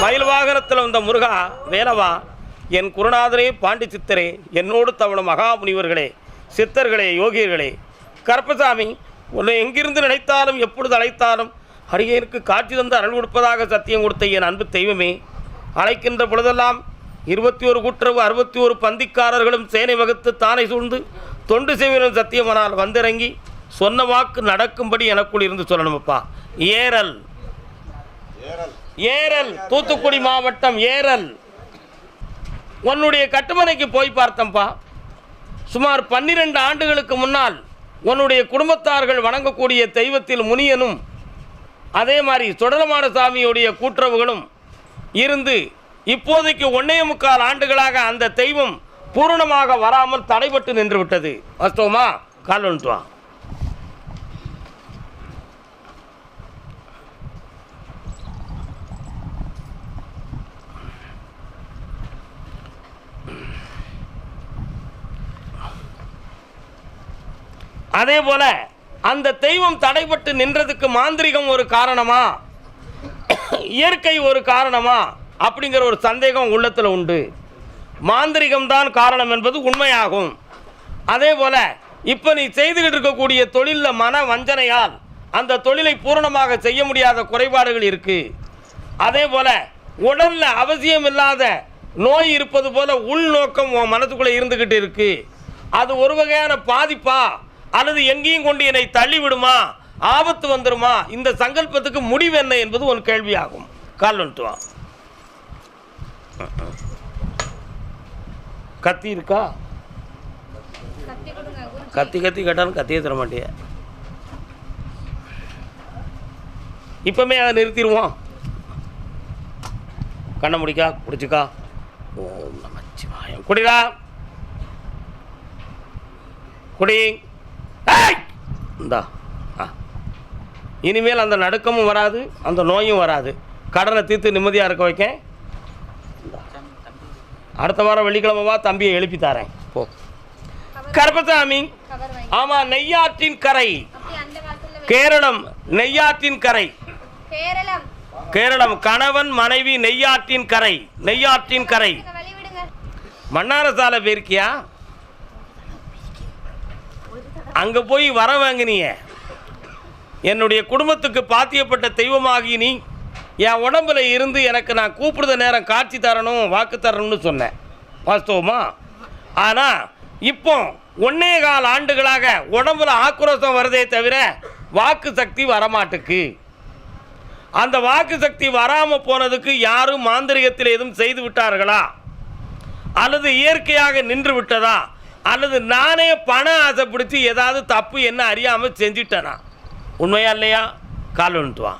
மயில் வாகனத்தில் வந்த முருகா வேலவா என் குருநாதரே பாண்டி சித்தரே என்னோடு தவண மகாமுனிவர்களே சித்தர்களே யோகியர்களே கருப்பசாமி உன்னை எங்கிருந்து நினைத்தாலும் எப்பொழுது அழைத்தாலும் அடியேனுக்கு காட்சி தந்து அருள் கொடுப்பதாக சத்தியம் கொடுத்த என் அன்பு தெய்வமே அழைக்கின்ற பொழுதெல்லாம் இருபத்தி ஒரு கூட்டுறவு அறுபத்தி ஒரு பந்திக்காரர்களும் சேனை வகுத்து தானை சூழ்ந்து தொண்டு செய்வனும் சத்தியமானால் வந்திறங்கி சொன்ன வாக்கு நடக்கும்படி எனக்குள் இருந்து சொல்லணுமப்பா. ஏரல் ஏரல் ஏரல் தூத்துக்குடி மாவட்டம் ஏரல். உன்னுடைய கட்டுமனைக்கு போய் பார்த்தம்பா. சுமார் பன்னிரண்டு ஆண்டுகளுக்கு முன்னால் உன்னுடைய குடும்பத்தார்கள் வணங்கக்கூடிய தெய்வத்தில் முனியனும் அதே மாதிரி சுடலமான சாமியுடைய கூட்டுறவுகளும் இருந்து இப்போதைக்கு ஒன்னே முக்கால் ஆண்டுகளாக அந்த தெய்வம் பூரணமாக வராமல் தடைபட்டு நின்று விட்டது. வாஸ்தவமா கால் வந்துட்டு அதே போல அந்த தெய்வம் தடைபட்டு நின்றதுக்கு மாந்திரிகம் ஒரு காரணமா? இயற்கை ஒரு காரணமா? அப்படிங்கிற ஒரு சந்தேகம் உள்ளத்தில் உண்டு. மாந்திரிகம் தான் காரணம் என்பது உண்மையாகும். அதே போல இப்போ நீ செய்துகிட்டு இருக்கக்கூடிய தொழிலில் மன வஞ்சனையால் அந்த தொழிலை பூரணமாக செய்ய முடியாத குறைபாடுகள் இருக்கு. அதே போல உடலில் அவசியம் இல்லாத நோய் இருப்பது போல உள்நோக்கம் உன் மனதுக்குள்ளே இருந்துக்கிட்டு இருக்கு. அது ஒரு வகையான பாதிப்பா? அல்லது எங்கேயும் கொண்டு என்னை தள்ளி விடுமா ஆபத்து வந்துருமா? இந்த சங்கல்பத்துக்கு முடிவு என்ன என்பது ஒரு கேள்வியாகும். கால் வந்துட்டு கத்தி இருக்கா? கத்தி கத்தி கேட்டாலும் கத்தியே தர மாட்டிய. இப்பவுமே அதை நிறுத்திடுவோம். கண்ணை முடிக்கா பிடிச்சிக்கா. ஓம் நமச்சிவாயம். குடிடா. குடி. இந்தா ஆ. இனிமேல் அந்த நடுக்கமும் வராது அந்த நோயும் வராது. கடனை தீர்த்து நிம்மதியாக இருக்க வைக்க அடுத்த வாரம் வெள்ளிக்கிழமை வா தம்பியை எழுப்பி தரேன். போ. கருப்பசாமி ஆமாம் நெய்யாற்றின் கரை. கேரளம் நெய்யாற்றின் கரை. கேரளம் கணவன் மனைவி நெய்யாற்றின் கரை நெய்யாற்றின் கரை. மன்னாரசாலை போயிருக்கியா? அங்கே போய் வர வாங்கினிய. என்னுடைய குடும்பத்துக்கு பாத்தியப்பட்ட தெய்வமாகி நீ என் உடம்புல இருந்து எனக்கு நான் கூப்பிடுத நேரம் காட்சி தரணும் வாக்கு தரணும்னு சொன்னேன். வாஸ்தவமா? ஆனால் இப்போ ஒன்னே கால் ஆண்டுகளாக உடம்புல ஆக்ரோஷம் வருதே தவிர வாக்கு சக்தி வரமாட்டுக்கு. அந்த வாக்கு சக்தி வராமல் போனதுக்கு யாரும் மாந்திரிகத்தில் எதுவும் செய்து விட்டார்களா? அல்லது இயற்கையாக நின்று விட்டதா? அல்லது நானே பணம் ஆசை பிடிச்சி ஏதாவது தப்பு என்ன அறியாமல் செஞ்சிட்டேனா? உண்மையா இல்லையா? கால் வந்துட்டு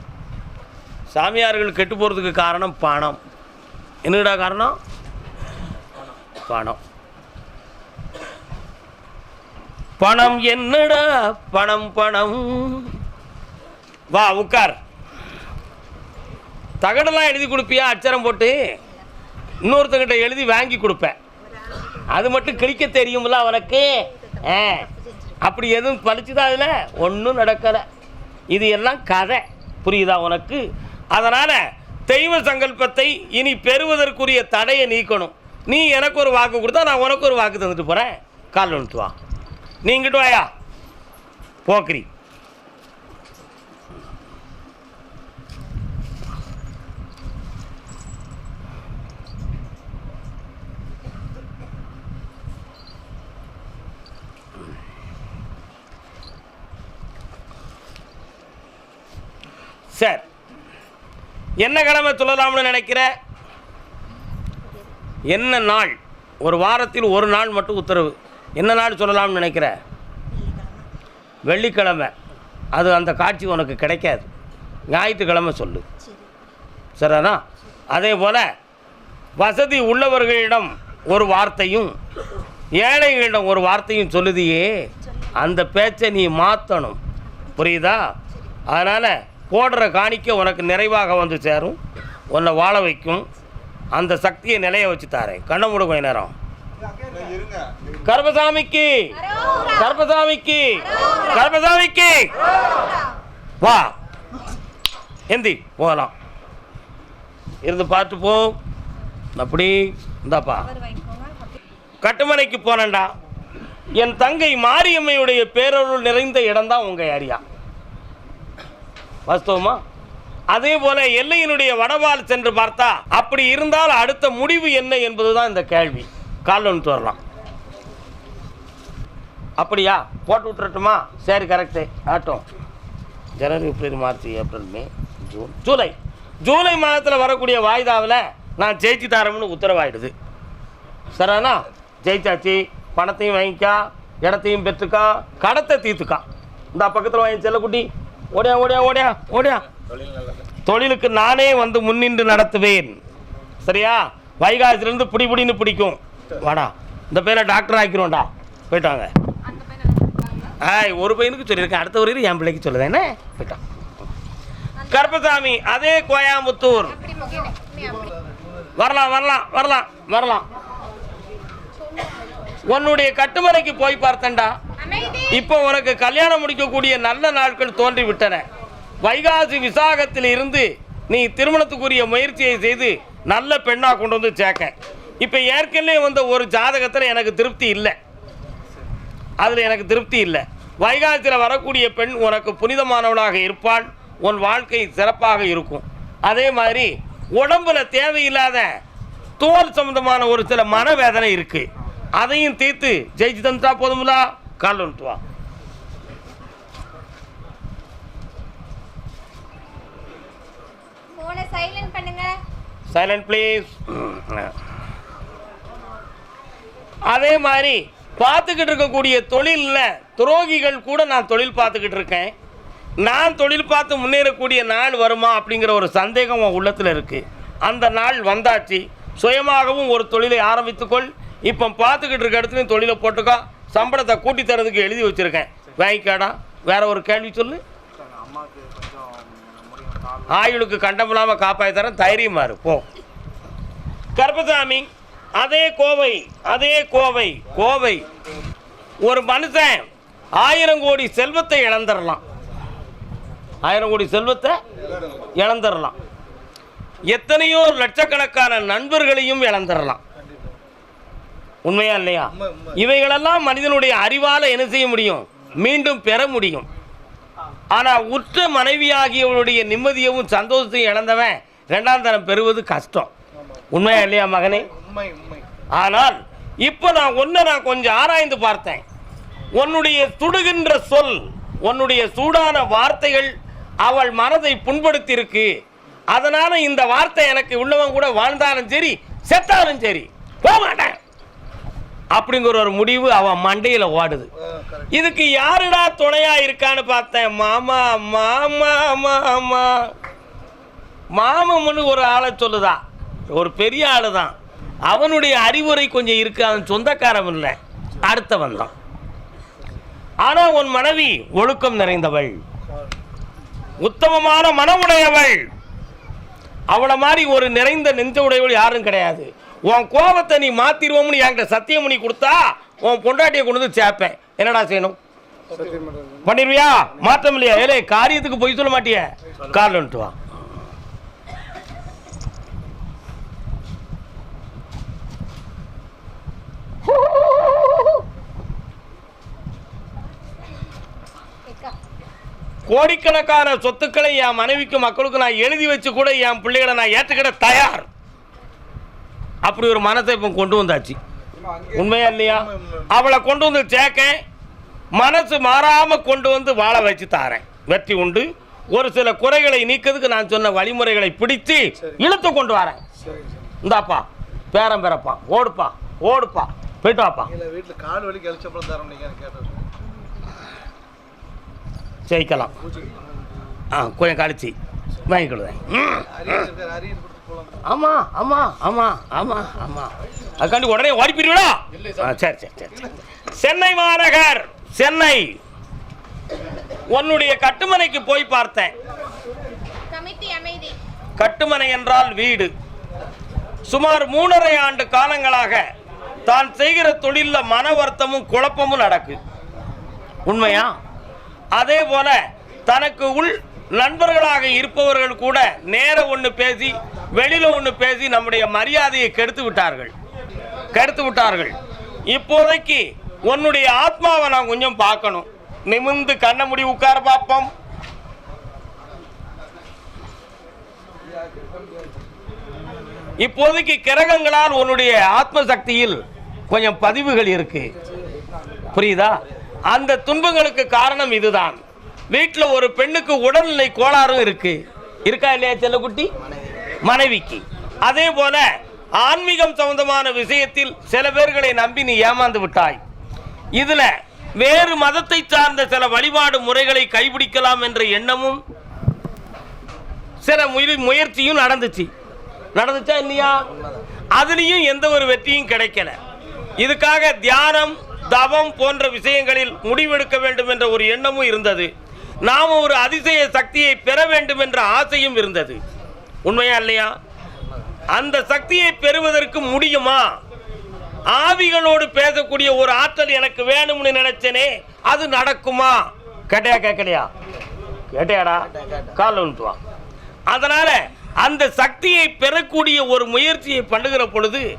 சாமியார்கள் கெட்டு போகிறதுக்கு காரணம் பணம். என்னடா காரணம்? பணம். பணம் என்னடா? பணம் பணம். வா உட்கார். தகடெல்லாம் எழுதி கொடுப்பியா? அச்சரம் போட்டு. இன்னொருத்தங்கிட்ட எழுதி வாங்கி கொடுப்பேன். அது மட்டும் கிழிக்க தெரியுமில்ல அவனுக்கு? அப்படி எதுவும் பழிச்சுதா அதில்? ஒன்றும் நடக்கலை. இது எல்லாம் கதை. புரியுதா உனக்கு? அதனால் தெய்வ சங்கல்பத்தை இனி பெறுவதற்குரிய தடையை நீக்கணும். நீ எனக்கு ஒரு வாக்கு கொடுத்தா நான் உனக்கு ஒரு வாக்கு தந்துட்டு போகிறேன் கால் வந்துட்டு வா நீங்கிட்டு வாயா. போக்கிரி. சரி என்ன கடமை சொல்லலாம்னு நினைக்கிற? என்ன நாள்? ஒரு வாரத்தில் ஒரு நாள் மட்டும் உத்தரவு. என்ன நாள் சொல்லலாம்னு நினைக்கிற? வெள்ளிக்கிழமை. அது அந்த காட்சி உனக்கு கிடைக்காது. ஞாயிற்றுக்கிழமை சொல்லு. சரிதானா? அதே போல் வசதி உள்ளவர்களிடம் ஒரு வார்த்தையும் ஏழைகளிடம் ஒரு வார்த்தையும் சொல்லுதியே. அந்த பேச்சை நீ மாற்றணும் புரியுதா? அதனால் போடுற காணிக்க உனக்கு நிறைவாக வந்து சேரும். உன்னை வாழ வைக்கும். அந்த சக்தியை நிலைய வச்சு தாரேன். கண்ண மூடு கொஞ்ச நேரம். கர்பசாமிக்கு கர்பசாமிக்கு கர்பசாமிக்கு வா. எந்தி போகலாம். இருந்து பார்த்து போ. அப்படி இந்தாப்பா. கட்டுமனைக்கு போனேன்டா. என் தங்கை மாரியம்மையுடைய பேரருள் நிறைந்த இடம்தான் உங்கள் ஏரியா. வாஸ்தவமா? அதே போல எல்லையினுடைய வடவால் சென்று பார்த்தா அப்படி இருந்தால் அடுத்த முடிவு என்ன என்பதுதான் இந்த கேள்வி. காலில் ஒன்று வரலாம். அப்படியா? போட்டு விட்டுறட்டுமா? சரி கரெக்டு ஆட்டும் ஜனவரி பிப்ரவரி மார்ச் ஏப்ரல் மே ஜூன் ஜூலை. ஜூலை மாதத்தில் வரக்கூடிய வாய்தாவில் நான் ஜெயிச்சு தரேன்னு உத்தரவாயிடுது. சரிண்ணா ஜெயிச்சாச்சு. பணத்தையும் வாங்கிக்கா இடத்தையும் பெற்றுக்கா கடத்தை தீர்த்துக்கா. இந்த பக்கத்தில் வாங்கி செல்லக்குட்டி. ஓடியா ஓடியா ஓடியா ஓடியா. தொழிலுக்கு நானே வந்து முன்னின்று நடத்துவேன். சரியா? வைகாசிலிருந்து பிடி பிடின்னு பிடிக்கும். வாடா இந்த பேரை டாக்டர் ஆக்கிடுவோம்டா போயிட்டாங்க ஆய் ஒரு பையனுக்கு சொல்லியிருக்கேன். அடுத்த ஒரு என் பிள்ளைக்கு சொல்லுது. என்ன? போயிட்டான் கருப்பசாமி அதே கோயம்புத்தூர். வரலாம் வரலாம் வரலாம் வரலாம். உன்னுடைய கட்டுமனைக்கு போய் பார்த்தேன்டா. இப்போ உனக்கு கல்யாணம் முடிக்கக்கூடிய நல்ல நாட்கள் தோன்றிவிட்டன. வைகாசி விசாகத்தில் இருந்து நீ திருமணத்துக்குரிய முயற்சியை செய்து நல்ல பெண்ணாக கொண்டு வந்து சேர்க்க. இப்போ ஏற்கனவே வந்த ஒரு ஜாதகத்தில் எனக்கு திருப்தி இல்லை. அதில் எனக்கு திருப்தி இல்லை. வைகாசியில் வரக்கூடிய பெண் உனக்கு புனிதமானவளாக இருப்பாள். உன் வாழ்க்கை சிறப்பாக இருக்கும். அதே மாதிரி உடம்புல தேவையில்லாத தோல் சம்பந்தமான ஒரு சில மனவேதனை இருக்குது அதையும் தீர்த்து ஜெயிச்சு தந்துட்டா போதுங்களா கால் வந்துட்டு வா. சைலண்ட் பண்ணுங்க. சைலண்ட் ப்ளீஸ் அதே மாதிரி பார்த்துக்கிட்டு இருக்கக்கூடிய தொழிலில் துரோகிகள் கூட நான் தொழில் பார்த்துக்கிட்டு இருக்கேன். நான் தொழில் பார்த்து முன்னேறக்கூடிய நாள் வருமா அப்படிங்கிற ஒரு சந்தேகம் உன் உள்ளத்தில் இருக்குது அந்த நாள் வந்தாச்சு. சுயமாகவும் ஒரு தொழிலை ஆரம்பித்துக்கொள். இப்போ பார்த்துக்கிட்டு இருக்க இடத்துலையும் தொழிலை போட்டுக்கோ. சம்பளத்தை கூட்டி தரதுக்கு எழுதி வச்சுருக்கேன். வாங்கிக்காடா வேற ஒரு கேள்வி சொல்லு. ஆயுளுக்கு கண்டமில்லாமல் காப்பாற்றி தரேன் தைரியமாக இருப்போம் கருப்பசாமி அதே கோவை அதே கோவை கோவை. ஒரு மனுஷன் ஆயிரம் கோடி செல்வத்தை இழந்துடலாம். ஆயிரம் கோடி செல்வத்தை இழந்துடலாம். எத்தனையோ லட்சக்கணக்கான நண்பர்களையும் இழந்துடலாம். உண்மையா இல்லையா? இவைகளெல்லாம் மனிதனுடைய அறிவால என்ன செய்ய முடியும்? மீண்டும் பெற முடியும். ஆனா உற்ற மனைவியாகியவளுடைய நிம்மதியவும் சந்தோஷத்தையும் இழந்தவன் ரெண்டாம் தரம் பெறுவது கஷ்டம். உண்மையா இல்லையா மகனே? ஆனால் இப்போ நான் ஒன்றை நான் கொஞ்சம் ஆராய்ந்து பார்த்தேன். உன்னுடைய சுடுகின்ற சொல் உன்னுடைய சூடான வார்த்தைகள் அவள் மனதை புண்படுத்தி இருக்கு அதனால இந்த வார்த்தை எனக்கு உள்ளவன் கூட வாழ்ந்தாலும் சரி செத்தாலும் சரி போக மாட்டேன் அப்படிங்கிற ஒரு முடிவு அவன் மண்டையில் ஓடுது. இதுக்கு யாருடா துணையா இருக்கான்னு பார்த்தேன். மாமா மாமா மாமா. மாமன்னு ஒரு ஆளை சொல்லுதா. ஒரு பெரிய ஆளு தான் அவனுடைய அறிவுரை கொஞ்சம் இருக்கு. அவன் சொந்தக்காரன் இல்லை. அடுத்தவன் தான். ஆனா உன் மனைவி ஒழுக்கம் நிறைந்தவள். உத்தமமான மனமுடையவள். அவளை மாதிரி ஒரு நிறைந்த நெஞ்ச உடையவள் யாரும் கிடையாது. உன் கோபத்தை நீ மாத்திருவோம்னு என்கிட்ட சத்தியம் பண்ணி கொடுத்தா உன் பொண்டாட்டியை கொண்டு வந்து சேர்ப்பேன். என்னடா செய்யணும்? பண்ணிடுவியா மாற்றம் இல்லையா? ஏலே காரியத்துக்கு போய் சொல்ல மாட்டிய? கார்ல வந்துட்டு வா. கோடிக்கணக்கான சொத்துக்களை என் மனைவிக்கு மக்களுக்கு நான் எழுதி வச்சு கூட என் பிள்ளைகளை நான் ஏற்றுக்கிட தயார். அப்படி ஒரு மனத்தை இப்போ கொண்டு வந்தாச்சு. உண்மையா இல்லையா? அவளை கொண்டு வந்து சேர்க்க மனசு மாறாம கொண்டு வந்து வாழ வச்சு தாரேன். வெற்றி உண்டு. ஒரு சில குறைகளை நீக்கிறதுக்கு நான் சொன்ன வழிமுறைகளை பிடித்து இழுத்து கொண்டு வரேன். இந்தாப்பா பேரம் பிறப்பான் ஓடுப்பா ஓடுப்பா போயிட்டு வாப்பா வீட்டில் கால் வலி கழிச்சப்பறம் தரோம் நீங்கள் கேட்டது. ஜெயிக்கலாம். ஆ கொஞ்சம் கழிச்சு. வாங்கிக்கிடுவேன் ம் அரியர் இருக்கார் அரியர் கொடுத்து போகலாம் ஆமாம் ஆமாம் ஆமாம் ஆமாம் ஆமாம் அதுக்காண்டி உடனே ஓடி போயிருவீங்களா ஆ சரி சரி சரி. சென்னை மாநகர் சென்னை. உன்னுடைய கட்டுமனைக்கு போய் பார்த்தேன். கட்டுமனை என்றால் வீடு. சுமார் மூணரை ஆண்டு காலங்களாக தான் செய்கிற தொழிலில் மன வருத்தமும் குழப்பமும் நடக்கு. உண்மையா? அதே போல தனக்கு உள் நண்பர்களாக இருப்பவர்கள் கூட நேர ஒன்று பேசி வெளியில் ஒன்று பேசி நம்முடைய மரியாதையை கெடுத்து விட்டார்கள். கெடுத்து விட்டார்கள். இப்போதைக்கு உன்னுடைய ஆத்மாவை நான் கொஞ்சம் பார்க்கணும். நிமிர்ந்து கண்ண முடி உட்கார பார்ப்போம். இப்போதைக்கு கிரகங்களால் உன்னுடைய ஆத்ம சக்தியில் கொஞ்சம் பதிவுகள் இருக்கு. புரியுதா? அந்த துன்பங்களுக்கு காரணம் இதுதான். வீட்டில் ஒரு பெண்ணுக்கு உடல்நிலை கோளாறும் இருக்கு. இருக்கா இல்லையா செல்லக்குட்டி? மனைவிக்கு. அதே போல ஆன்மீகம் சம்பந்தமான விஷயத்தில் சில பேர்களை நம்பி நீ ஏமாந்து விட்டாய். இதுல வேறு மதத்தை சார்ந்த சில வழிபாடு முறைகளை கைபிடிக்கலாம் என்ற எண்ணமும் சில முயற் முயற்சியும் நடந்துச்சு. நடந்துச்சா இல்லையா? அதுலேயும் எந்த ஒரு வெற்றியும் கிடைக்கல. இதுக்காக தியானம் தவம் போன்ற விஷயங்களில் முடிவெடுக்க வேண்டும் என்ற ஒரு எண்ணமும் இருந்தது. நாம் ஒரு அதிசய சக்தியை பெற வேண்டும் என்ற ஆசையும் இருந்தது. உண்மையா இல்லையா? அந்த சக்தியை பெறுவதற்கு முடியுமா? ஆவிகளோடு பேசக்கூடிய ஒரு ஆற்றல் எனக்கு வேணும்னு நினைச்சேனே அது நடக்குமா? கேட்டையா கேட்கலையா? கேட்டையாடா? காலில் விழுந்து அதனால அந்த சக்தியை பெறக்கூடிய ஒரு முயற்சியை பண்ணுகிற பொழுது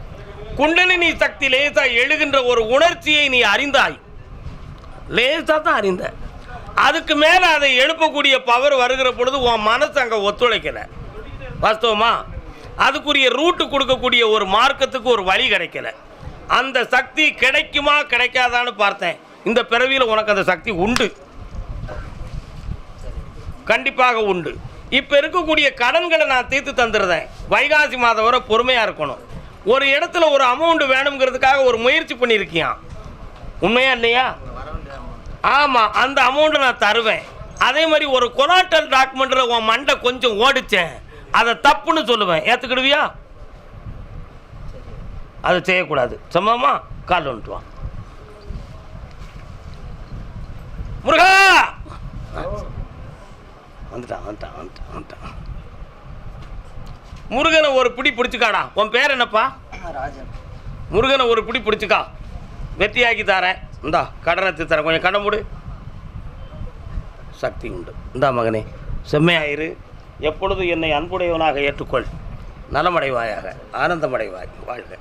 குண்டலினி சக்தி லேசா எழுகின்ற ஒரு உணர்ச்சியை நீ அறிந்தாய். லேசா தான் அறிந்த. அதுக்கு மேலே அதை எழுப்பக்கூடிய பவர் வருகிற பொழுது உன் மனசு அங்கே ஒத்துழைக்கலை. வாஸ்தவமா? அதுக்குரிய ரூட்டு கொடுக்கக்கூடிய ஒரு மார்க்கத்துக்கு ஒரு வழி கிடைக்கல. அந்த சக்தி கிடைக்குமா கிடைக்காதான்னு பார்த்தேன். இந்த பிறவியில் உனக்கு அந்த சக்தி உண்டு. கண்டிப்பாக உண்டு. இப்போ இருக்கக்கூடிய கடன்களை நான் தீர்த்து தந்துடுறேன். வைகாசி மாதம் வரை பொறுமையாக இருக்கணும். ஒரு இடத்துல ஒரு அமௌண்ட் வேணுங்கிறதுக்காக ஒரு முயற்சி பண்ணியிருக்கியான் உண்மையா இல்லையா? ஆமாம் அந்த அமௌண்ட்டை நான் தருவேன். அதே மாதிரி ஒரு கொலாட்டல் டாக்குமெண்ட்டில் உன் மண்டை கொஞ்சம் ஓடிச்சேன் அதை தப்புன்னு சொல்லுவேன். ஏற்றுக்கிடுவியா அதை செய்யக்கூடாது. சமமா? கால் வந்துட்டு வா. முருகா! வந்துட்டான் வந்துட்டான் வந்துட்டான் வந்துட்டான். முருகனை ஒரு பிடி பிடிச்சிக்காடா. உன் பேர் என்னப்பா? ராஜன். முருகனை ஒரு பிடி பிடிச்சிக்கா. வெற்றியாக்கி தரேன். இந்தா கடனை தரேன் கொஞ்சம் கடன் மூடு. சக்தி உண்டு. இந்தா மகனே செம்மையாயிரு. எப்பொழுது என்னை அன்புடையவனாக ஏற்றுக்கொள். நலமடைவாயாக ஆனந்தமடைவாய் வாழ்க.